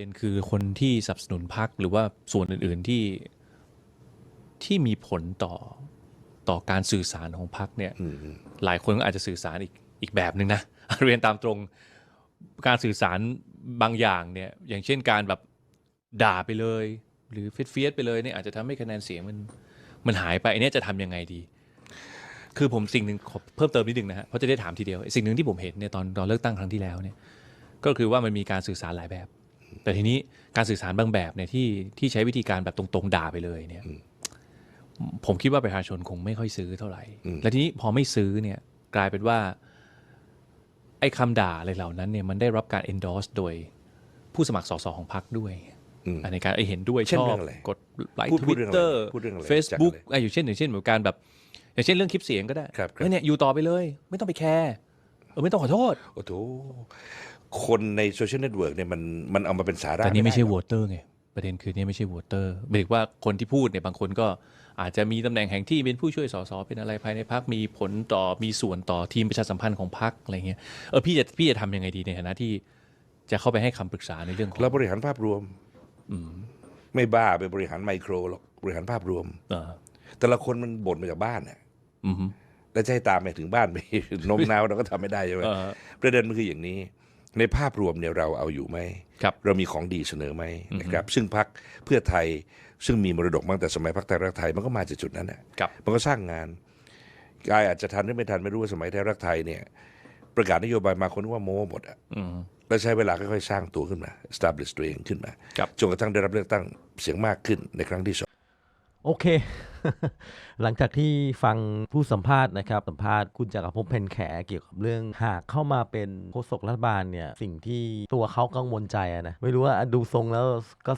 ด็นคือคนที่สนับสนุนพักหรือว่าส่วนอื่น ๆที่ที่มีผลต่อต่อการสื่อสารของพักเนี่ยอืมหลายคนก็อาจจะสื่อสารอีกอีกแบบหนึ่งนะเรียนตามตรงการสื่อสารบางอย่างเนี่ยอย่างเช่นการแบบด่าไปเลย หรือเฟียสเฟียสไปเลยเนี่ยอาจจะทำให้คะแนนเสียงมันมันหายไปอันเนี้ยจะทำยังไงดี คือผมสิ่งหนึ่งขอเพิ่มเติมนิดนึงนะฮะเพราะจะได้ถามทีเดียว สิ่งหนึ่งที่ผมเห็นเนี่ยตอนตอนเลือกตั้งครั้งที่แล้วเนี่ยก็คือว่ามันมีการสื่อสารหลายแบบ แต่ทีนี้การสื่อสารบางแบบเนี่ยที่ที่ใช้วิธีการแบบตรงๆด่าไปเลยเนี่ยผมคิดว่าประชาชนคงไม่ค่อยซื้อเท่าไหร่ และทีนี้พอไม่ซื้อเนี่ยกลายเป็นว่า ไอ้คำด่าอะไรเหล่านั้นเนี่ยมันได้รับการ endorse โดยผู้สมัครสสของพรรคด้วยอืมในการไอ้เห็นด้วยเช่นชอเรื่บองอะไรกดไลค์พูดทพูวิดตเรื่องอะไรเตอร์พูดเรื่องอะไรเฟซบุ๊กจากอะไรไอ้อย่างเช่นอย่างเช่นเหมือนการแบบ อย่างเช่นเรื่องคลิปเสียงก็ได้ครับครับเอ้ยเนี่ยอยู่ต่อไปเลย ไม่ต้องไปแคร์ เออไม่ต้องขอโทษ โอ้โหคนในโซเชียลเน็ตเวิร์กเนี่ยมันมันเอามาเป็นสาระแต่นี่ไม่ใช่ด้โหหวรอกตเตอร์ไง ประเด็นคือนี่ไม่ใช่โหวตเตอร์หมายถึงว่าคนที่พูดเนี่ยบางคนก็อาจจะมีตำแหน่งแห่งที่เป็นผู้ช่วยสสเป็นอะไรภายในพักมีผลต่อมีส่วนต่อทีมประชาสัมพันธ์ของพักอะไรเงี้ยเออพี่จะพี่จะทำยังไงดีในฐานะที่จะเข้าไปให้คำปรึกษาในเรื่องของเราบริหารภาพรวมไม่บ้าไปบริหารไมโครหรอกบริหารภาพรวมเออแต่ละคนมันบ่นมาจากบ้านน่ะอืมฮึ แล้วจะให้ตามไปถึงบ้านไปโน้มน้าวเราก็ทำไม่ได้ใช่ไหมเออประเด็นมันคืออย่างนี้ ในภาพรวมเนี่ยเราเอาอยู่ไหมครับเรามีของดีเสนอไหมนะครับ ซึ่งพักเพื่อไทยซึ่งมีมรดกมาตั้งแต่สมัยพักไทยรักไทยมันก็มาจากจุดนั้นน่ะครับมันก็สร้างงานกายอาจจะทันหรือไม่ทันไม่รู้ว่าสมัยไทยรักไทยเนี่ย ประกาศนโยบายมาคนนึกว่าโม้หมดอะอืมแล้วใช้เวลาค่อยๆสร้างตัวขึ้นมา establish ตัวเองขึ้นมาครับจนกระทั่งได้รับเลือกตั้งเสียงมากขึ้นในครั้งที่สองโอเค หลังจากที่ฟังผู้สัมภาษณ์นะครับ สัมภาษณ์คุณจักรพงศ์เพนแขเกี่ยวกับเรื่องหากเข้ามาเป็นโฆษกรัฐบาลเนี่ย สิ่งที่ตัวเขากังวลใจนะ ไม่รู้ว่าดูทรงแล้วก็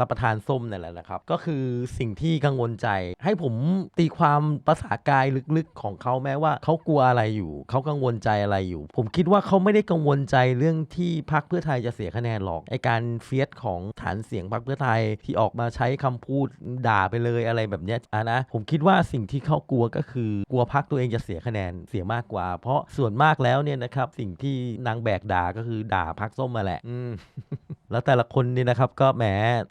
รับประทานส้มนั่แหละนะครับ ก็คือสิ่งที่กังวลใจ ให้ผมตีความภาษากายลึกๆของเขาแม้ว่าเขากลัวอะไรอยู่ เขากังวลใจอะไรอยู่ ผมคิดว่าเขาไม่ได้กังวลใจเรื่องที่พรรคเพื่อไทยจะเสียคะแนนหรอกไอการเฟียสของฐานเสียงพรรคเพื่อไทยที่ออกมาใช้คำพูดด่าไปเลยอะไรแบบเนี้ยอะนะผมคิดว่าสิ่งที่เขากลัวก็คือกลัวพรรคตัวเองจะเสียคะแนนเสียมากกว่า เพราะส่วนมากแล้วเนี่ยนะครับสิ่งที่นางแบกด่าก็คือด่าพรรคส้มมาแหละอื แล้วแต่ละคนนี่นะครับก็แหม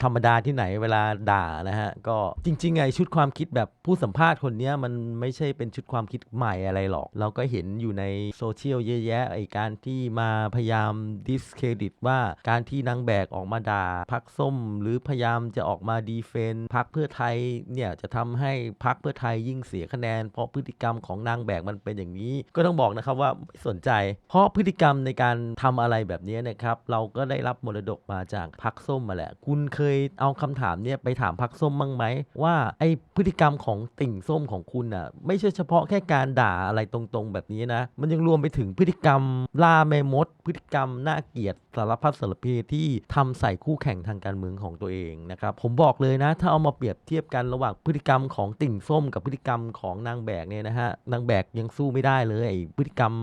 ธรรมดาที่ไหนเวลาด่านะฮะก็จริงๆไงชุดความคิดแบบผู้สัมภาษณ์คนเนี้ยมันไม่ใช่เป็นชุดความคิดใหม่อะไรหรอก เราก็เห็นอยู่ในโซเชียลเยอะแยะไอการที่มาพยายามดิสเครดิตว่าการที่นางแบกออกมาด่าพักส้ม หรือพยายามจะออกมาดีเฟนพักเพื่อไทยเนี่ยจะทำให้พักเพื่อไทยยิ่งเสียคะแนน เพราะพฤติกรรมของนางแบกมันเป็นอย่างนี้ ก็ต้องบอกนะครับว่าไม่สนใจ เพราะพฤติกรรมในการทำอะไรแบบนี้นะครับเราก็ได้รับมรดกมาจากพักส้มมาแหละ คุณเคยเอาคำถามเนี่ยไปถามพักส้มบ้างไหมว่าไอพฤติกรรมของติ่งส้มของคุณอะไม่ใช่เฉพาะแค่การด่าอะไรตรงๆ แบบนี้นะ มันยังรวมไปถึงพฤติกรรมล่าแม่มด พฤติกรรมน่าเกลียดสารพัดสารเพที่ทำใส่คู่แข่งทางการเมืองของตัวเองนะครับผมบอกเลยนะ ถ้าเอามาเปรียบเทียบกันระหว่างพฤติกรรมของติ่งส้ม กับพฤติกรรมของนางแบกเนี่ยนะฮะนางแบกยังสู้ไม่ได้เลยไอพฤติกรรม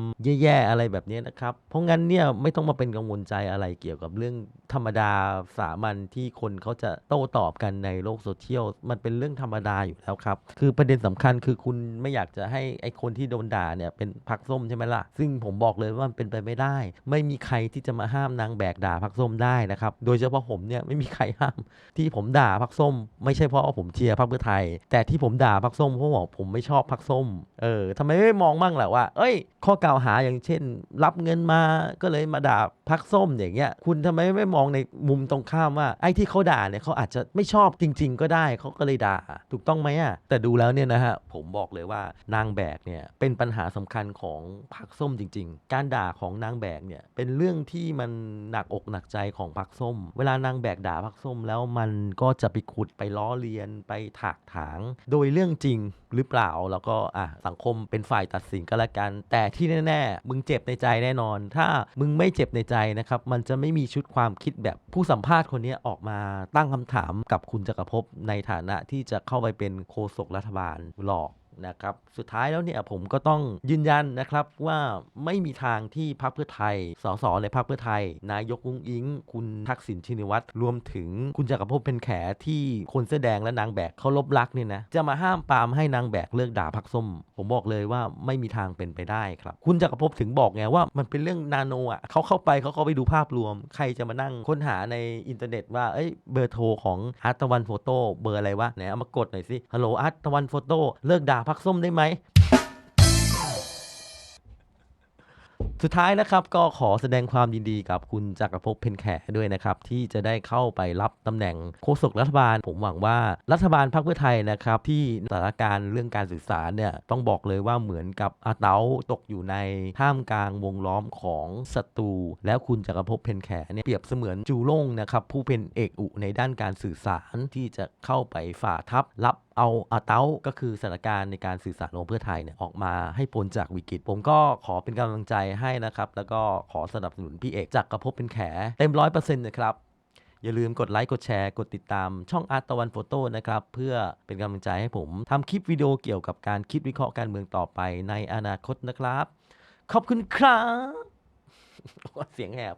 แย่ๆอะไรแบบนี้นะครับเพราะงั้นเนี่ยไม่ต้องมาเป็นกังวลใจอะไรเกี่ยวกับเรื่องธรรมดาสามัญที่คนเขาจะโต้ตอบกันในโลกโซเชียลมันเป็นเรื่องธรรมดาอยู่แล้วครับ คือประเด็นสำคัญคือคุณไม่อยากจะให้ไอ้คนที่โดนด่าเนี่ยเป็นพักส้มใช่ไหมล่ะ ซึ่งผมบอกเลยว่ามันเป็นไปไม่ได้ ไม่มีใครที่จะมาห้ามนางแบกด่าพักส้มได้นะครับ โดยเฉพาะผมเนี่ยไม่มีใครห้าม ที่ผมด่าพักส้ม ไม่ใช่เพราะว่าผมเชียร์พรรคเพื่อไทย แต่ที่ผมด่าพักส้มเพราะว่าผมไม่ชอบพักส้ม เออทำไมไม่มองบ้างแหละว่า เอ้ย ข้อกล่าวหาอย่างเช่น รับเงินมาก็เลยมาด่าพักส้มอย่างเงี้ย คุณทำไมไม่มองในมุมตรงข้ามว่าไอ้ที่เขาด่าเนี่ยเขาอาจจะไม่ชอบจริง ๆ ก็ได้เขาก็เลยด่า ถูกต้องไหมอะแต่ดูแล้วเนี่ยนะฮะผมบอกเลยว่านางแบกเนี่ยเป็นปัญหาสำคัญของพักส้มจริง ๆ การด่าของนางแบกเนี่ยเป็นเรื่องที่มันหนักอกหนักใจของพักส้ม เวลานางแบกด่าพักส้มแล้วมันก็จะไปขุดไปล้อเลียนไปถากถาง โดยเรื่องจริงหรือเปล่าแล้วก็อะสังคมเป็นฝ่ายตัดสินก็แล้วกัน แต่ที่แน่ๆมึงเจ็บในใจแน่นอน ถ้ามึงไม่เจ็บในใจนะครับมันจะไม่มีชุดความคิดแบบผู้สัมภาษณ์คนนี้ออกมาตั้งคำถามกับคุณจักรภพในฐานะที่จะเข้าไปเป็นโฆษกรัฐบาลหลอก นะครับ สุดท้ายแล้วเนี่ยผมก็ต้องยืนยันนะครับว่าไม่มีทางที่พรรคเพื่อไทย สสในพรรคเพื่อไทย นายกอุ้งอิง คุณทักษิณชินวัตรรวมถึงคุณจักรภพเป็นแขที่คนเสื้อแดงและนางแบกเขาลบลักเนี่ยนะจะมาห้ามปามให้นางแบกเลิกด่าพรรคส้ม ผมบอกเลยว่าไม่มีทางเป็นไปได้ครับ คุณจักรภพถึงบอกไงว่ามันเป็นเรื่องนาโนอะเขาเข้าไปเขาเข้าไปดูภาพรวม ใครจะมานั่งค้นหาในอินเทอร์เน็ตว่าเอ้ยเบอร์โทรของอาร์ตวันโฟโต้เบอร์อะไรวะไหนเอามากดหน่อยสิฮัลโหลอาร์ตวันโฟโต้เลิกด่าพรรคส้มได้ไหม สุดท้ายนะครับก็ขอแสดงความยินดีกับคุณจักรภพเพนแขด้วยนะครับ ที่จะได้เข้าไปรับตำแหน่งโฆษกรัฐบาล ผมหวังว่ารัฐบาลพรรคเพื่อไทยนะครับ ที่สถานการณ์เรื่องการสื่อสารเนี่ยต้องบอกเลยว่าเหมือนกับอาเตาตกอยู่ในท่ามกลางวงล้อมของศัตรูแล้วคุณจักรภพเพนแขเนี่ยเปรียบเสมือนจูโล่งนะครับผู้เป็นเอกอุในด้านการสื่อสารที่จะเข้าไปฝ่าทับรับ เอาอาเต้าก็คือสถานการณ์ในการสื่อสารของเพื่อไทยเนี่ยออกมาให้พ้นจากวิกฤต ผมก็ขอเป็นกำลังใจให้นะครับ แล้วก็ขอสนับสนุนพี่เอกจากกระพบเป็นแขเต็มร้อยเปอร์เซ็นต์นะครับอย่าลืมกดไลค์ กดแชร์ กดติดตามช่องอาร์ตตะวันโฟโต้นะครับ เพื่อเป็นกำลังใจให้ผมทำคลิปวิดีโอเกี่ยวกับการคิดวิเคราะห์การเมืองต่อไปในอนาคตนะครับ ขอบคุณครับ เสียงแหบ